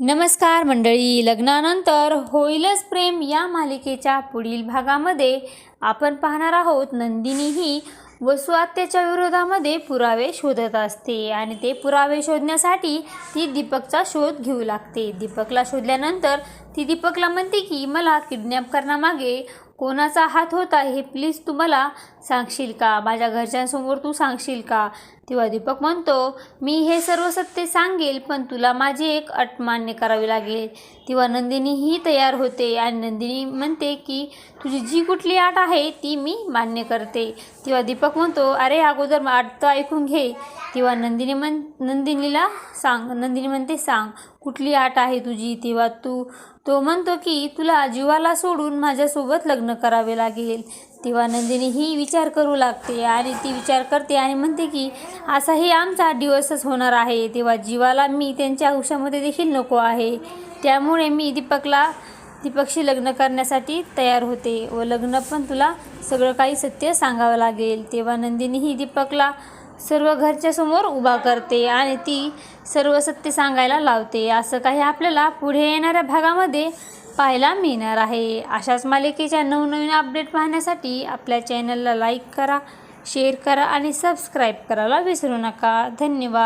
नमस्कार मंडळी लग्नानंतर होईलच प्रेम या मालिकेच्या पुढील भागामध्ये आपण पाहणार आहोत नंदिनी ही वसुआत्याच्या विरोधामध्ये पुरावे शोधत असते आणि ते पुरावे शोधण्यासाठी ती दीपकचा शोध घेऊ लागते. दीपकला शोधल्यानंतर ती दीपकला म्हणते की मला किडनॅप करण्यामागे कोणाचा हात होता हे प्लीज तू मला सांगशील का? माझ्या घरच्यांसमोर तू सांगशील का? तेव्हा दीपक म्हणतो मी हे सर्व सत्य सांगेल पण तुला माझी एक अट मान्य करावी लागेल. तेव्हा नंदिनी ही तयार होते आणि नंदिनी म्हणते की तुझी जी कुठली अट आहे ती मी मान्य करते. तेव्हा दीपक म्हणतो अरे अगोदर मग अट तर ऐकून घे. तेव्हा नंदिनी म्हण नंदिनीला सांग नंदिनी म्हणते सांग कुठली आट आहे तुझी? तेव्हा तू तो म्हणतो की तुला जीवाला सोडून माझ्यासोबत लग्न करावे लागेल. तेव्हा नंदिनी ही विचार करू लागते आणि ती विचार करते आणि म्हणते की असाही आमचा दिवसच होणार आहे. तेव्हा जीवाला मी त्यांच्या आयुष्यामध्ये देखील नको आहे. त्यामुळे मी दीपकला दीपकशी लग्न करण्यासाठी तयार होते व लग्न पण तुला सगळं काही सत्य सांगावं लागेल. तेव्हा नंदिनी ही दीपकला सर्व घरच्या समोर उभा करते आणि ती सर्व सत्य सांगायला लावते. असं काही आपल्याला पुढे येणाऱ्या भागामध्ये पाहायला मिळणार आहे. अशाच मालिकेच्या नवनवीन अपडेट पाहण्यासाठी आपल्या चॅनलला लाईक करा शेअर करा आणि सबस्क्राईब करायला विसरू नका. धन्यवाद.